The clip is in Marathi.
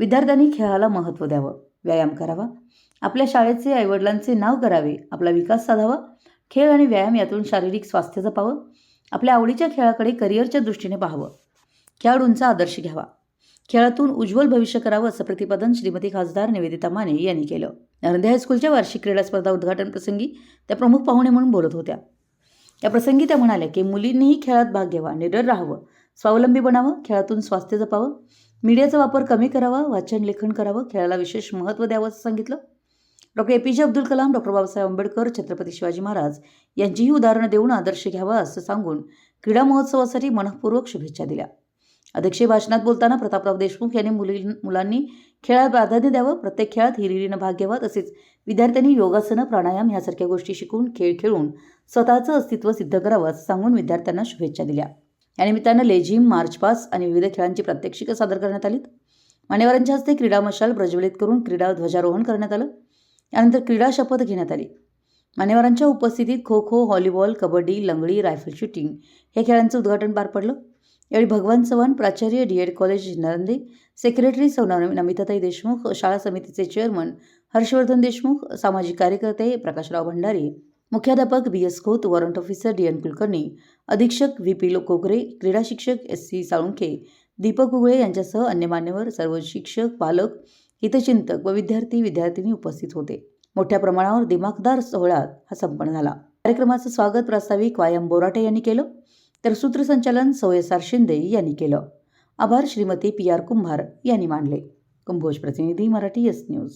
विद्यार्थ्यांनी खेळाला महत्त्व द्यावं व्यायाम करावा. आपल्या शाळेचे आईवडिलांचे नाव करावे आपला विकास साधावा. खेळ आणि व्यायाम यातून शारीरिक स्वास्थ्य जपावं. आपल्या आवडीच्या खेळाकडे करिअरच्या दृष्टीने पाहावं. खेळाडूंचा आदर्श घ्यावा. खेळातून उज्ज्वल भविष्य करावं असं प्रतिपादन श्रीमती खासदार निवेदिता माने यांनी केलं. नरंदे हायस्कूलच्या वार्षिक क्रीडा स्पर्धा उद्घाटन प्रसंगी त्या प्रमुख पाहुणे म्हणून बोलत होत्या. या प्रसंगी त्या म्हणाल्या की मुलींनीही खेळात भाग घ्यावा निडर राहावं. स्वावलंबी बनावं खेळातून स्वास्थ्य जपावं. मीडियाचा वापर कमी करावा वाचन लेखन करावं खेळाला विशेष महत्त्व द्यावं असं सांगितलं. Doctor A. P. J. Abdul Kalam doctor Babasaheb Ambedkar Chhatrapati Shivaji Maharaj यांचीही उदाहरणं देऊन आदर्श घ्यावा असं सांगून क्रीडा महोत्सवासाठी मनपूर्वक शुभेच्छा दिल्या. अध्यक्षीय भाषणात बोलताना प्रतापराव देशमुख यांनी मुली मुलांनी खेळात प्राधान्य द्यावं प्रत्येक खेळात हिरिरीनं भाग घ्यावा तसेच विद्यार्थ्यांनी योगासनं प्राणायाम यासारख्या गोष्टी शिकून खेळ खेळून स्वतःचं अस्तित्व सिद्ध करावं असं सांगून विद्यार्थ्यांना शुभेच्छा दिल्या. या निमित्तानं लेझिम मार्च पास आणि विविध खेळांची प्रात्यक्षिकं सादर करण्यात आलीत. मान्यवरांच्या हस्ते क्रीडा मशाल प्रज्वलित करून क्रीडा ध्वजारोहण करण्यात आलं. यानंतर क्रीडा शपथ घेण्यात आली. मान्यवरांच्या उपस्थितीत खो खो व्हॉलीबॉल कबड्डी लंगडी रायफल शूटिंग हे खेळांचं उद्घाटन पार पडलं. यावेळी भगवान चव्हाण प्राचार्य D Ed college Narande secretary सौ नमिताताई देशमुख शाळा समितीचे चेअरमन हर्षवर्धन देशमुख सामाजिक कार्यकर्ते प्रकाशराव भंडारी मुख्याध्यापक B S Khot warrant officer D N Kulkarni अधीक्षक व्ही पी कोगरे क्रीडा शिक्षक एस सी साळुंखे दीपक उगळे यांच्यासह अन्य मान्यवर सर्व शिक्षक पालक हितचिंतक व विद्यार्थी विद्यार्थिनी उपस्थित होते. मोठ्या प्रमाणावर दिमाखदार सोहळा हा संपन्न झाला. कार्यक्रमाचं स्वागत प्रास्ताविक वायम बोराटे यांनी केलं तर सूत्रसंचालन सवयसार शिंदे यांनी केलं. आभार श्रीमती पी आर कुंभार यांनी मानले कुंभोज प्रतिनिधी मराठी एस न्यूज.